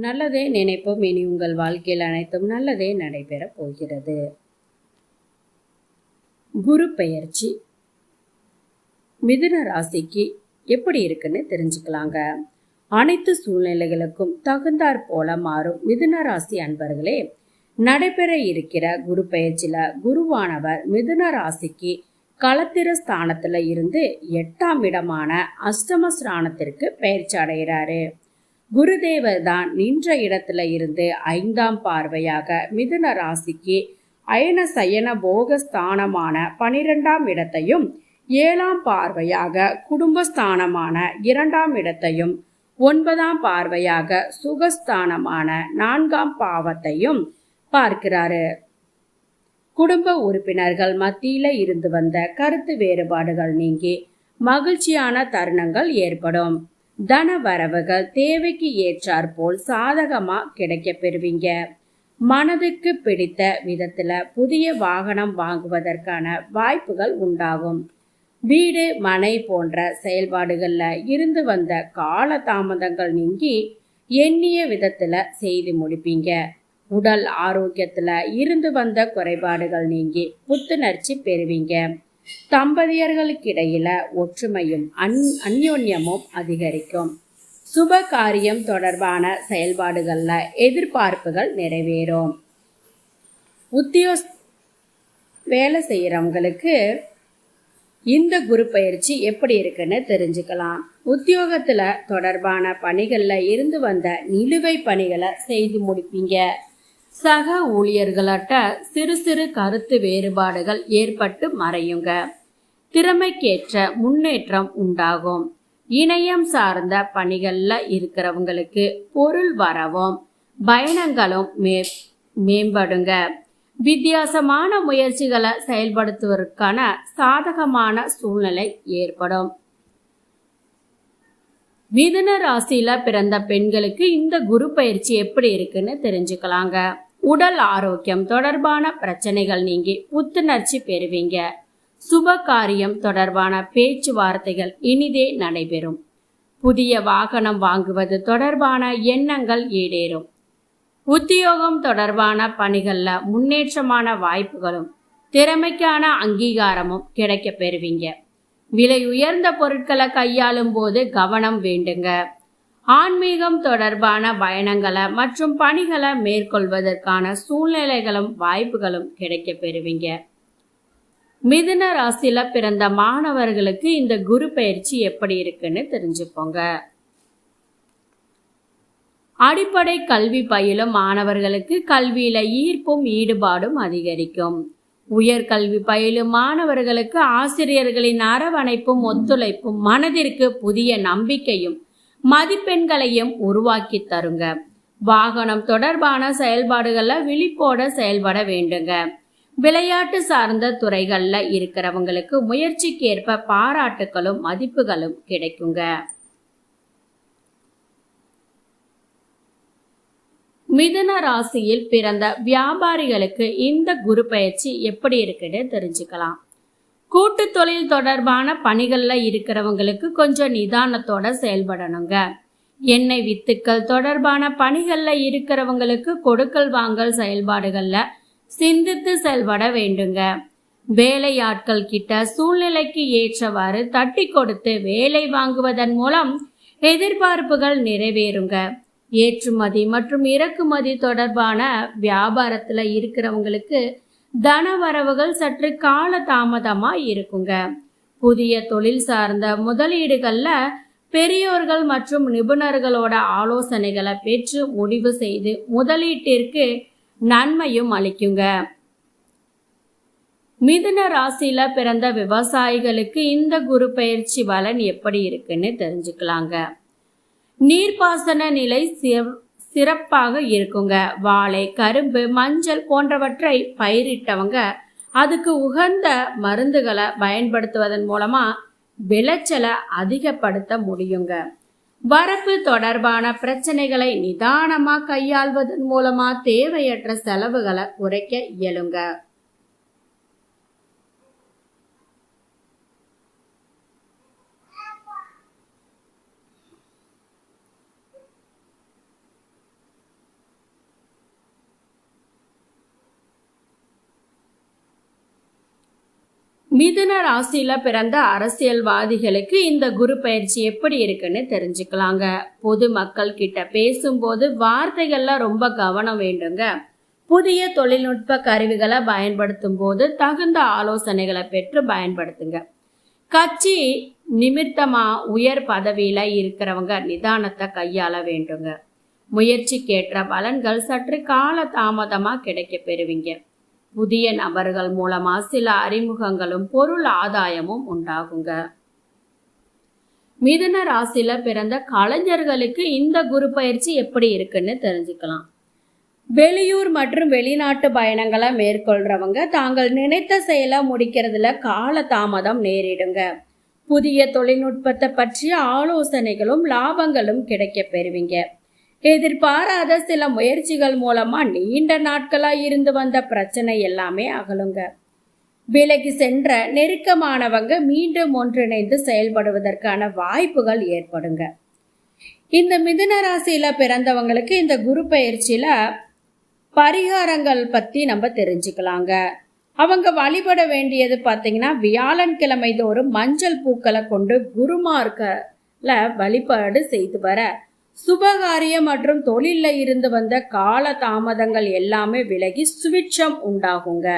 நல்லதே நினைப்போம். இனி உங்கள் வாழ்க்கையில் அனைத்தும் நல்லதே நடைபெறப் போகிறது. குரு பெயர்ச்சி. மிதுன ராசிக்கு எப்படி இருக்குன்னு தெரிஞ்சுக்கலாங்க. அனைத்து சூழ்நிலைகளுக்கும் தகுந்தாற் போல மாறும் மிதுன ராசி அன்பர்களே. நடைபெற இருக்கிற குரு பெயர்ச்சியில குருவானவர் மிதுன ராசிக்கு களத்திர ஸ்தானத்துல இருந்து எட்டாம் இடமான அஷ்டம ஸ்தானத்திற்கு பெயர்ச்சி அடைகிறாரு. குருதேவர் தான் நின்ற இடத்துல இருந்து ஐந்தாம் பார்வையாக மிதுன ராசிக்கு அயன சயன போக ஸ்தானமான பனிரெண்டாம் இடத்தையும் ஏழாம் பார்வையாக குடும்பஸ்தானமான இரண்டாம் இடத்தையும் ஒன்பதாம் பார்வையாக சுகஸ்தானமான நான்காம் பாவத்தையும் பார்க்கிறாரு. குடும்ப உறுப்பினர்கள் மத்தியில இருந்து வந்த கருத்து வேறுபாடுகள் நீங்கி மகிழ்ச்சியான தருணங்கள் ஏற்படும். தன வரவுகள் தேவைக்கு ஏற்றாற்போல் சாதகமா கிடைக்க பெறுவீங்க. மனதுக்கு பிடித்த விதத்துல புதிய வாகனம் வாங்குவதற்கான வாய்ப்புகள் உண்டாகும். வீடு மனை போன்ற செயல்பாடுகள்ல இருந்து வந்த கால தாமதங்கள் நீங்கி எண்ணிய விதத்துல செய்து முடிப்பீங்க. உடல் ஆரோக்கியத்துல இருந்து வந்த குறைபாடுகள் நீங்கி புத்துணர்ச்சி பெறுவீங்க. தம்பதியர்களுக்கிடையில ஒற்றுமையும் அன் அந்யோன்யமும் அதிகரிக்கும். சுப காரியம் தொடர்பான செயல்பாடுகள்ல எதிர்பார்ப்புகள் நிறைவேறும். உத்தியோஸ் வேலை செய்யறவங்களுக்கு இந்த குரு பயிற்சி எப்படி இருக்குன்னு தெரிஞ்சுக்கலாம். உத்தியோகத்துல தொடர்பான பணிகள்ல இருந்து வந்த நிலுவை பணிகளை செய்து முடிப்பீங்க. சக ஊழியர்களாட்ட சிறு சிறு கருத்து வேறுபாடுகள் ஏற்பட்டு மறையுங்க. திறமைக்கேற்ற முன்னேற்றம் உண்டாகும். இணையம் சார்ந்த பணிகளில் இருக்கிறவங்களுக்கு பொருள் வரவும் பயணங்களும் மே மேம்படுங்க. வித்தியாசமான முயற்சிகளை செயல்படுத்துவதற்கான சாதகமான சூழ்நிலை ஏற்படும். மிதுன ராசியில பிறந்த பெண்களுக்கு இந்த குரு பயிற்சி எப்படி இருக்குன்னு தெரிஞ்சுக்கலாங்க. உடல் ஆரோக்கியம் தொடர்பான பிரச்சனைகள் நீங்கி புத்துணர்ச்சி பெறுவீங்க. சுப காரியம் தொடர்பான பேச்சுவார்த்தைகள் இனிதே நடைபெறும். புதிய வாகனம் வாங்குவது தொடர்பான எண்ணங்கள் ஈடேறும். உத்தியோகம் தொடர்பான பணிகளில் முன்னேற்றமான வாய்ப்புகளும் திறமைக்கான அங்கீகாரமும் கிடைக்க பெறுவீங்க. விலை உயர்ந்த பொருட்களை கையாளும் போது கவனம் வேண்டுங்க. ஆன்மீகம் தொடர்பான பயணங்களை மற்றும் பணிகளை மேற்கொள்வதற்கான சூழ்நிலைகளும் வாய்ப்புகளும் கிடைக்க பெறுவீங்க. மிதுன ராசியில பிறந்த மாணவர்களுக்கு இந்த குரு பயிற்சி எப்படி இருக்குன்னு தெரிஞ்சுப்போங்க அடிப்படை கல்வி பயிலும் மாணவர்களுக்கு கல்வியில ஈர்ப்பும் ஈடுபாடும் அதிகரிக்கும். உயர்கல்வி பயிலும் மாணவர்களுக்கு ஆசிரியர்களின் அரவணைப்பும் ஒத்துழைப்பும் மனதிற்கு புதிய நம்பிக்கையும் மதிப்பெண்களையும் உருவாக்கி தருங்க. வாகனம் தொடர்பான செயல்பாடுகள்ல விழிப்போட செயல்பட வேண்டுங்க. விளையாட்டு சார்ந்த துறைகள்ல இருக்கிறவங்களுக்கு முயற்சிக்கு ஏற்ப பாராட்டுகளும் மதிப்புகளும் கிடைக்குங்க. மிதுன ராசியில் பிறந்த வியாபாரிகளுக்கு இந்த குரு பயிற்சி எப்படி இருக்குன்னு தெரிஞ்சுக்கலாம். கூட்டு தொழில் தொடர்பான பணிகளில் இருக்கிறவங்களுக்கு கொஞ்சம் நிதானத்தோட செயல்படணுங்க. எண்ணெய் வித்துக்கள் தொடர்பான பணிகளில் இருக்கிறவங்களுக்கு கொடுக்கல் வாங்கல் செயல்பாடுகளில் சிந்தித்து செயல்பட வேண்டுங்க. வேலையாட்கள் கிட்ட சூழ்நிலைக்கு ஏற்றவாறு தட்டி கொடுத்து வேலை வாங்குவதன் மூலம் எதிர்பார்ப்புகள் நிறைவேறுங்க. ஏற்றுமதி மற்றும் இறக்குமதி தொடர்பான வியாபாரத்தில் இருக்கிறவங்களுக்கு தன வரவுகள் சற்று கால தாமதமா இருக்குங்க. புதிய தொழில் சார்ந்த முதலீடுகள்ல பெரியோர்கள் மற்றும் நிபுணர்களோட ஆலோசனைகளை பெற்று முடிவு செய்து முதலீட்டிற்கு நன்மையும் அளிக்குங்க. மிதுன ராசியில பிறந்த விவசாயிகளுக்கு இந்த குரு பயிற்சி பலன் எப்படி இருக்குன்னு தெரிஞ்சுக்கலாங்க. நீர்ப்பாசன நிலை சிறப்பாக இருக்குங்க. வாழை கரும்பு மஞ்சள் போன்றவற்றை பயிரிட்டவங்க அதுக்கு உகந்த மருந்துகளை பயன்படுத்துவதன் மூலமா விளைச்சலை அதிகப்படுத்த முடியுங்க. வரப்பு தொடர்பான பிரச்சனைகளை நிதானமா கையாள்வதன் மூலமா தேவையற்ற செலவுகளை குறைக்க இயலுங்க. மிதுன ராசியில பிறந்த அரசியல்வாதிகளுக்கு இந்த குரு பயிற்சி எப்படி இருக்குன்னு தெரிஞ்சுக்கலாங்க. பொது மக்கள் கிட்ட பேசும்போது வார்த்தைகள்ல ரொம்ப கவனம் வேண்டுங்க. புதிய தொழில்நுட்ப கருவிகளை பயன்படுத்தும் போது தகுந்த ஆலோசனைகளை பெற்று பயன்படுத்துங்க. கட்சி நிமித்தமா உயர் பதவியில இருக்கிறவங்க நிதானத்தை கையாள வேண்டுங்க. முயற்சிக்கேற்ற பலன்கள் சற்று கால தாமதமா கிடைக்க பெறுவீங்க. புதிய நபர்கள் மூலமா சில அறிமுகங்களும் பொருள் ஆதாயமும் உண்டாகுங்க. மிதுன ராசியில பிறந்த கலைஞர்களுக்கு இந்த குரு பயிற்சி எப்படி இருக்குன்னு தெரிஞ்சுக்கலாம். வெளியூர் மற்றும் வெளிநாட்டு பயணங்களை மேற்கொள்றவங்க தாங்கள் நினைத்த செயலை முடிக்கிறதுல கால தாமதம் நேரிடுங்க. புதிய தொழில்நுட்பத்தை பற்றிய ஆலோசனைகளும் லாபங்களும் கிடைக்க பெறுவீங்க. எதிர்பாராத சில முயற்சிகள் மூலமா நீண்ட நாட்களா இருந்து வந்த பிரச்சனை எல்லாமே அகலுங்க. விலகி சென்ற நெருக்கமானவங்க மீண்டும் ஒன்றிணைந்து செயல்படுவதற்கான வாய்ப்புகள் ஏற்படுங்க. இந்த மிதுன ராசியில பிறந்தவங்களுக்கு இந்த குரு பயிற்சியில பரிகாரங்கள் பத்தி நம்ம தெரிஞ்சுக்கலாங்க. அவங்க வழிபட வேண்டியது பார்த்தீங்கன்னா வியாழன்கிழமை தோறும் மஞ்சள் பூக்களை கொண்டு குருமார்க்கல வழிபாடு செய்து வர சுபகாரியம் மற்றும் தொழிலில் இருந்து வந்த கால தாமதங்கள் எல்லாமே விலகி சுவிட்சம் உண்டாகுங்க.